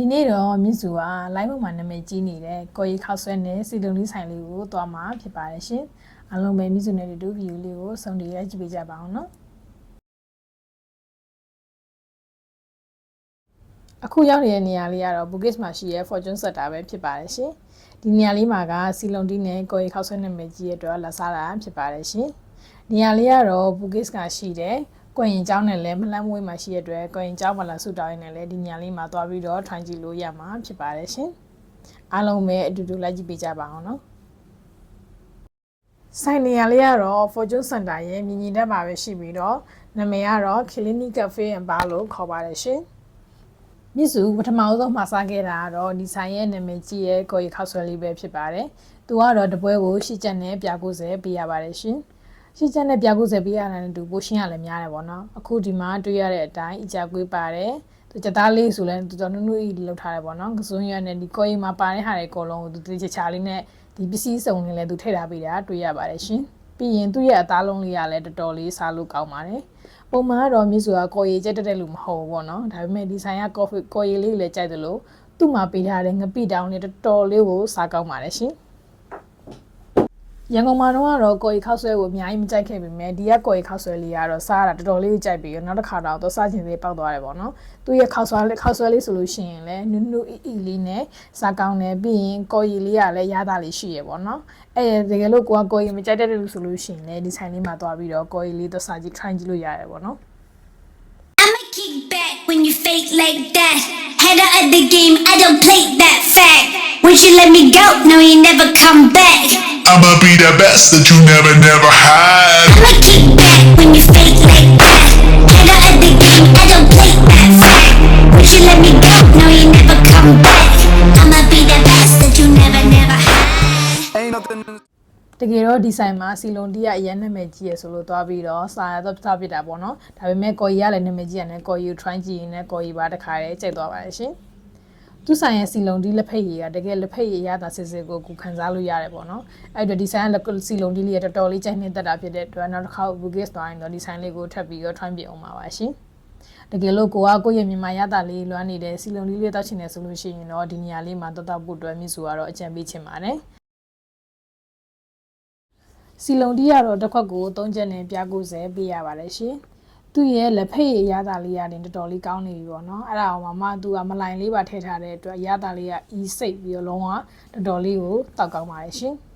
ဒီနေ့တော့မြစ်စုက live ပေါ်မှာနာမည်ကြီးနေတဲ့ကိုရီခောက်ဆွဲနဲ့စီလုံလေးဆိုင်လေးကိုသွားမှာဖြစ်ပါတယ်ရှင်အားလုံးပဲမြစ်စုနဲ့တူ view လေးကိုစုံတည်ရကြည့်ပေးကြပါအောင်နော်အခုရောက်နေတဲ့နေရာလေးကတော့ Bugis မှာရှိရဲ့ Fortune Sector ပဲဖြစ်ပါတယ်ရှင်ဒီနေရာလေးမှာကစီလုံတီးနဲ့ကိုရီခောက်ဆွဲနာမည်ကြီးရဲ့အတွက်လာစားတာဖြစ်ပါတယ်ရှင်နေရာလေးကတော့ Bugis ကရှိတဲ့ ကွင်ရင်ကျောင်းနဲ့လည်းမလန့်မွေးမှာရှိရတဲ့ကွင်ရင်ကျောင်းမလာဆူတောင်းရင်လည်းဒီညလေးမှာသွားပြီးတော့ထိုင်ကြည့်လို့ရမှာဖြစ်ပါတယ်ရှင်။အားလုံးပဲအတူတူလိုက်ကြည့်ပေးကြပါအောင်နော်။ဆိုင်နေရာလေးကတော့ Fortune Center ရဲ့မြင်ရင်တက်မှာပဲရှိပြီးတော့နာမည်ကတော့ Clinic Cafe and Bar လို့ခေါ်ပါတယ်ရှင်။မြစ်စုပထမဆုံးမှာစားခဲ့တာကတော့ဒီဆိုင်ရဲ့နာမည်ကြီးရဲ့ကိုရီခောက်ဆွဲလေးပဲဖြစ်ပါတယ်။သူကတော့တပွဲကိုရှစ်ချက်နဲ့ပြ90ပေးရပါတယ်ရှင်။ ရှစ်ချက်နဲ့ပြ90ပေးရတာနဲ့တူပိုရှင်းရလည်းများတယ်ပေါ့နော်အခုဒီမှာတွေ့ရတဲ့အတိုင်းအကြကွေးပါတယ်သူကြသားလေးဆိုလဲသူတော်နုနုကြီးလောက်ထားတယ်ပေါ့နော်ကစွန်းရွက်နဲ့ဒီကိုရင်မှာပါတဲ့ဟာတွေအကုန်လုံးကိုသူတချာချာလေးနဲ့ဒီပစ္စည်းစုံလေးလည်းသူထည့်ထားပေးတာတွေ့ရပါတယ်ရှင်ပြီးရင်သူ့ရဲ့အသားလုံးလေးကလည်းတော်တော်လေးစားလို့ကောင်းပါတယ်ပုံမှန်ကတော့မြစ်ဆိုတာကော်ရည်ကြက်တက်တဲ့လူမဟုတ်ဘူးပေါ့နော်ဒါပေမဲ့ဒီဆိုင်ကကော်ဖီကော်ရည်လေးလည်းကြိုက်တယ်လို့သူ့မှာပေးထားတဲ့ငပိတောင်းလေးတော်တော်လေးကိုစားကောင်းပါတယ်ရှင် ရန်ကုန်မှာတော့ကတော့ကိုရီခောက်ဆွဲကိုအများကြီးမကြိုက်ခဲ့ပေမဲ့ဒီကကိုရီခောက်ဆွဲလေးကတော့စားတာတော်တော်လေးကြိုက်ပြီးတော့နောက်တစ်ခါတော့သူစားချင်သေးပောက်သွားတယ်ပေါ့နော်သူရဲ့ခောက်ဆွဲလေးခောက်ဆွဲလေးဆိုလို့ရှိရင်လည်းနုနုအီအီလေးနဲ့စားကောင်းတယ်ပြီးရင်ကိုရီလေးကလည်းရတာလေးရှိရပေါ့နော်အဲတကယ်လို့ကိုကကိုရီမကြိုက်တဲ့လူဆိုလို့ရှိရင်လည်းဒီဆိုင်လေးမှာသွားပြီးတော့ကိုရီလေးသူစားကြည့် try ကြည့်လို့ရတယ်ပေါ့နော် I'ma kick back when you fake like that. Head out of the game, I don't play that fact. Once you let me go, no, you never come back. I'ma be the best that you never, never had. I'ma kick back when you fake like that. Head out of the game, I don't play that fact. Once you let me go, no, you never come back. I'ma be the best that you never, never had. Ain't nothing. တကယ်တော့ဒီဆိုင်မှာစီလုံးတီးရအရင်နာမည်ကြီးရဆိုလို့သွားပြီးတော့စာရတော့စားပြတာပေါ့နော်ဒါပေမဲ့ကော်ရီကလည်းနာမည်ကြီးရတယ်ကော်ရီကို try ကြည့်ရင်လည်းကော်ရီပါတခါတည်းကြိုက်သွားပါတယ်ရှင် သူဆိုင်ရဲ့စီလုံးတီးလက်ဖက်ရည်ကတကယ်လက်ဖက်ရည်ရတာစစ်စစ်ကိုကိုခံစားလို့ရတယ်ပေါ့နော်အဲ့တော့ဒီဆိုင်ကစီလုံးတီးလေးကတော်တော်လေးကြိုက်နေတတ်တာဖြစ်တဲ့အတွက်နောက်တစ်ခါ Bugis သွားရင်တော့ဒီဆိုင်လေးကိုထပ်ပြီးတော့ try ပြအောင်ပါပါရှင်တကယ်လို့ကိုကကိုယ့်ရဲ့မြန်မာရတာလေးလွှမ်းနေတဲ့စီလုံးလေးလေးတောက်ချင်တယ်ဆိုလို့ရှိရင်တော့ဒီနေရာလေးမှာတောက်တောက်ဖို့အတွက်မြစ်စုကတော့အကြံပေးချင်ပါတယ်စီလုံတီးကတော့တစ်ခွက်ကို3ချက်နဲ့ပြား90ပေးရပါတယ်ရှင်။ သူ့ရဲ့လက်ဖက်ရည်ရတာလေးရတယ်တော်တော်လေးကောင်းနေပြီပေါ့နော်။အဲ့ဒါအောင်မှမသူကမလိုင်လေးပါထည့်ထားတဲ့အတွက်ရတာလေးကအီးစိတ်ပြီးတော့လုံးဝတော်တော်လေးကိုတောက်ကောင်းပါတယ်ရှင်။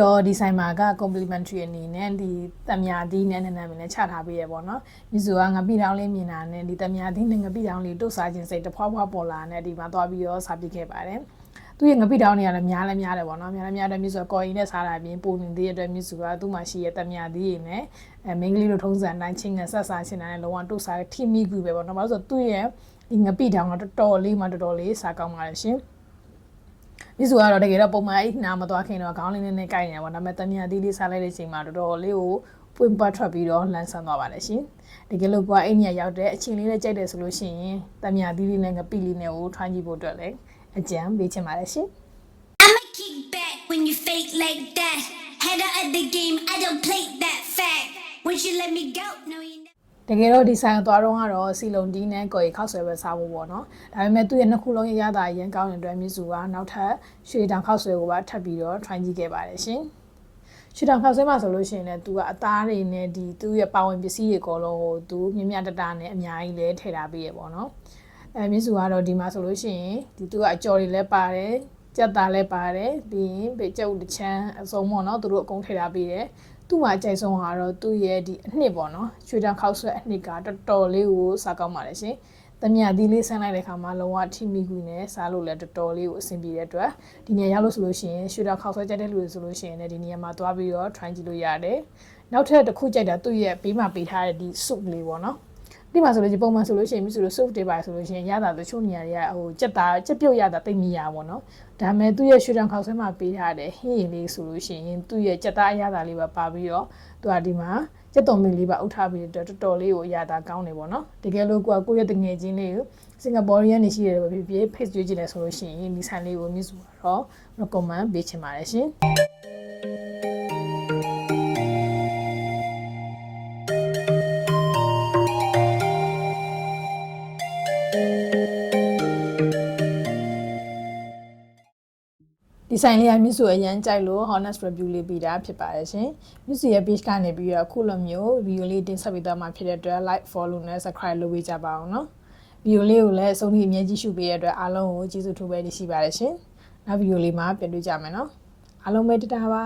တော့ဒီဆိုင်မှာက complimentary အနေနဲ့ဒီတမြာသီးနဲ့နည်းနည်းမင်းနဲ့ချထားပေးရပေါ့နော်။မြစုကငပိတောင်းလေးမြင်တာနဲ့ဒီတမြာသီးနဲ့ငပိတောင်းလေးတို့စားခြင်းစိတ်တဖွာဖွာပေါ်လာနဲ့ဒီမှာသွားပြီးတော့စားပြခဲ့ပါတယ်။သူရဲ့ငပိတောင်းတွေကလည်းများလည်းများတယ်ပေါ့နော်။များလည်းများတယ်မြစုကကော်ရီနဲ့စားတာပြင်ပုံနေသေးတဲ့အတွက်မြစုကသူ့မှာရှိရဲ့တမြာသီးတွေနဲ့အဲမင်းကလေးတို့ထုံးစံတိုင်းချင်းငန်ဆက်စားချင်းတိုင်းလုံးဝတို့စားထိမိကူပဲပေါ့နော်။ဘာလို့ဆိုတော့သူ့ရဲ့ဒီငပိတောင်းကတော်တော်လေးမှတော်တော်လေးစားကောင်းပါတယ်ရှင်။ မြစ်စုကတော့တကယ်တော့ပုံမှန်အိနာမသွားခင်တော့ခေါင်းလေးနဲ့နဲ့ကိုက်နေတာပေါ့ဒါပေမဲ့တမန်အသီးလေးစားလိုက်တဲ့အချိန်မှာတော်တော်လေးကိုပွင့်ပတ်ထွက်ပြီးတော့လန်းဆန်းသွားပါတယ်ရှင်တကယ်လို့ကိုကအိညာရောက်တဲ့အချိန်လေးနဲ့ကြိုက်တယ်ဆိုလို့ရှိရင်တမန်အသီးလေးနဲ့ငပိလေးနဲ့ကိုထွန်းကြည့်ဖို့အတွက်လည်းအကြံပေးချင်ပါတယ်ရှင် I'ma kick back when you fake like that. Head out of the game, I don't play that fact. Once you let me go, no, you never. တကယ်တော့ဒီဆိုင်သွားတော့ကတော့စီလုံတီးနဲ့ကိုရီခောက်ဆွဲပဲစားဖို့ပေါ့နော်ဒါပေမဲ့သူ့ရဲ့နှစ်ခုလုံးရရတာအရင်ကောင်းတဲ့အတွက်မြစုကနောက်ထပ်ရွှေတောင်ခောက်ဆွဲကိုပါထပ်ပြီးတော့ try ကြည့်ခဲ့ပါတယ်ရှင်ရွှေတောင်ခောက်ဆွဲမှာဆိုလို့ရှိရင်လည်းသူကအသားတွေနဲ့ဒီသူ့ရဲ့ပါဝင်ပစ္စည်းတွေအကုန်လုံးကိုသူမြမြတတနဲ့အများကြီးလဲထည့်ထားပေးရပေါ့နော်အဲမြစုကတော့ဒီမှာဆိုလို့ရှိရင်ဒီသူကအကြော်တွေလည်းပါတယ်ကြက်သားလည်းပါတယ်ပြီးရင်ပေကျုပ်တချမ်းအစုံပေါ့နော်သူတို့အကုန်ထည့်ထားပေးတယ် သူ့မှာအကြိုက်ဆုံးကတော့သူ့ရဲ့ဒီအနှစ်ပေါ့နော်ရွှေတောင်ခောက်ဆွဲအနှစ်ကတော်တော်လေးကိုစားကောင်းပါတယ်ရှင်။တမြသီးလေးဆန်းလိုက်တဲ့ခါမှာလုံးဝထိမိခွေနဲ့စားလို့လည်းတော်တော်လေးကိုအဆင်ပြေတဲ့အတွက်ဒီနေရာရောက်လို့ဆိုလို့ရှိရင်ရွှေတောင်ခောက်ဆွဲကြတဲ့လူတွေဆိုလို့ရှိရင်လည်းဒီနေရာမှာသွားပြီးတော့ try ကြည့်လို့ရတယ်။နောက်ထပ်တစ်ခုကြိုက်တာသူ့ရဲ့ဘေးမှာပေးထားတဲ့ဒီ soup လေးပေါ့နော်။ ဒီမှာဆိုလို့ဒီပုံမှန်ဆိုလို့ရှိရင်မြဆိုလို့ soup တွေပါဆိုလို့ရှိရင်ရတာတချို့နေရာတွေကဟိုကြက်သားကြက်ပြုတ်ရတာတိတ်မရပါတော့။ဒါပေမဲ့သူ့ရဲ့ရွှေတောင်ခောက်ဆွဲမှာပေးထားတဲ့ဟင်းရည်လေးဆိုလို့ရှိရင်သူ့ရဲ့ကြက်သားအရသာလေးပါပါပြီးတော့သူကဒီမှာကြတက်တော်မီလေးပါအုပ်ထားပြီးတဲ့အတွက်တော်တော်လေးကိုအရာသာကောင်းနေပေါ့နော်တကယ်လို့ကိုကကိုယ့်ရဲ့တငယ်ချင်းလေးကိုစင်ကာပူရီကနေရှိရတယ်ပဲဖြစ်ဖြစ် face ကြည့်ကြည့်လဲဆိုလို့ရှိရင်ဒီဆိုင်လေးကိုမြစ်စုတော့ recommend ပေးချင်ပါတယ်ရှင် ဒီဆိုင်လေးကမြစ်စုအရန်ကြိုက်လို့ honest review လေးပေးတာဖြစ်ပါတယ်ရှင်မြစ်စုရဲ့ page ကနေပြီးတော့အခုလိုမျိုး video လေးတင်ဆက်ပေးသွားမှာဖြစ်တဲ့အတွက် like follow နဲ့ subscribe လုပ်ပေးကြပါအောင်နော် video လေးကိုလည်းအဆုံးထိအမြဲကြည့်ရှုပေးတဲ့အတွက်အားလုံးကိုကျေးဇူးထူးပဲတင်ရှိပါတယ်ရှင်နောက် video လေးမှာပြန်တွေ့ကြမယ်နော်အားလုံးပဲတတားပါ